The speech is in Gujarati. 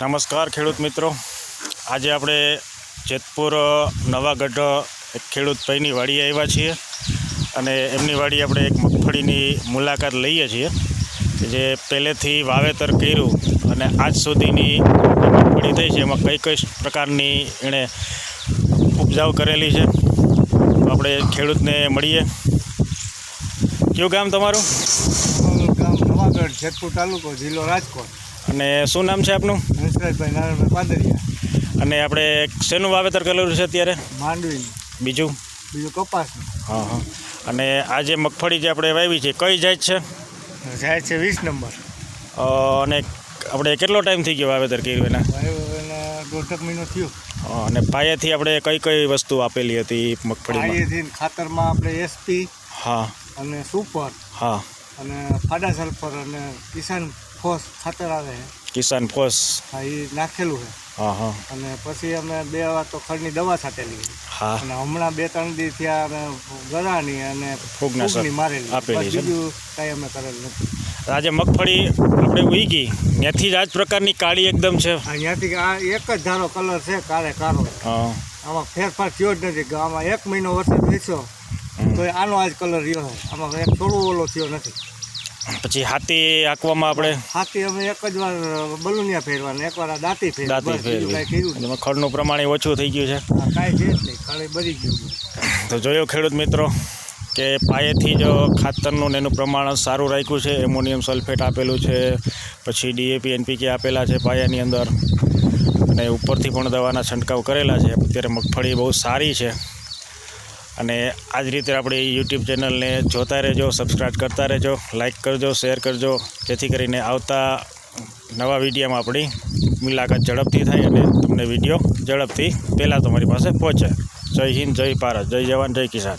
નમસ્કાર ખેડૂત મિત્રો. આજે આપણે જેતપુર નવાગઢ એક ખેડૂત ભાઈની વાડી આવ્યા છીએ. અને એમની વાડી આપણે એક મગફળીની મુલાકાત લઈએ છીએ જે પહેલેથી વાવેતર કર્યું અને આજ સુધીની મગફળી થઈ છે, એમાં કઈ કઈ પ્રકારની એણે ઉપજાવ કરેલી છે. આપણે ખેડૂતને મળીએ. કયું ગામ તમારું? ગામ નવાગઢ, જેતપુર તાલુકો, જિલ્લો રાજકોટ. અને શું નામ છે આપનું? હંસરાજભાઈ નારાયણભાઈ પાદરિયા. અને આપણે શેનું વાવેતર કરેલું છે અત્યારે? માંડવી. બીજું? બીજું કપાસ. હા હા. અને આ જે મગફળી જે આપણે વાવી છે કઈ જાત છે? જાય છે વીસ નંબર. અને આપણે કેટલો ટાઈમ થઈ ગયો વાવેતર કર્યું એને? દોઢક મહિનો થયો. અને પાયાથી આપણે કઈ કઈ વસ્તુ આપેલી હતી મગફળી ખાતરમાં આપણે એસપી હા. અને સુપર હા. અને ફાડા સલ્ફર અને કિસાન ફોસ ખાતર આવે છે. કિસાન ફોસ. હા એ નાખેલું છે. હા હા અને પછી અમે બે વાર તો ખડની દવા છાંટેલી. હા. અને હમણાં બે ત્રણ દી થયા અમે ગળાની અને ફૂગની મારેલી. બીજું કાંઈ અમે કરેલ નથી. આજે મગફળી આપણે ઉગી ત્યાંથી જ આ પ્રકારની કાળી એકદમ છે. અહીંયાથી આ એક જ ધારો કલર છે કાળે કાળો. આમાં ફેરફાર થયો જ નથી. આમાં એક મહિનો વરસાદ વેચ્યો તો આનો આજ કલર રહ્યો છે. આમાં એક થોડું ઓલો થયો નથી. પછી હાથી હાંકવામાં આપણે હાથી અમે એક જ વાર બલુનિયા ફેરવાના. એક વાર આ દાંતી ફેર દાંતી એમાં ખડનું પ્રમાણ ઓછું થઈ ગયું છે. કાંઈ છે જ નહીં બળી ગયું તો જોયો ખેડૂત મિત્રો કે પાયેથી જ ખાતરનું ને એનું પ્રમાણ સારું રાખ્યું છે. એમોનિયમ સલ્ફેટ આપેલું છે પછી ડીએપી એનપીકે આપેલા છે પાયાની અંદર. અને ઉપરથી પણ દવાના છંટકાવ કરેલા છે. અત્યારે મગફળી બહુ સારી છે. અને આ જ રીતે આપણી યુટ્યુબ ચેનલને જોતા રહેજો સબસ્ક્રાઈબ કરતા રહેજો લાઇક કરજો શેર કરજો, જેથી કરીને આવતા નવા વિડીયોમાં આપણી મુલાકાત ઝડપથી થાય અને તમને વીડિયો ઝડપથી પહેલાં તમારી પાસે પહોંચે. જય હિન્દ, જય ભારત, જય જવાન, જય કિસાન.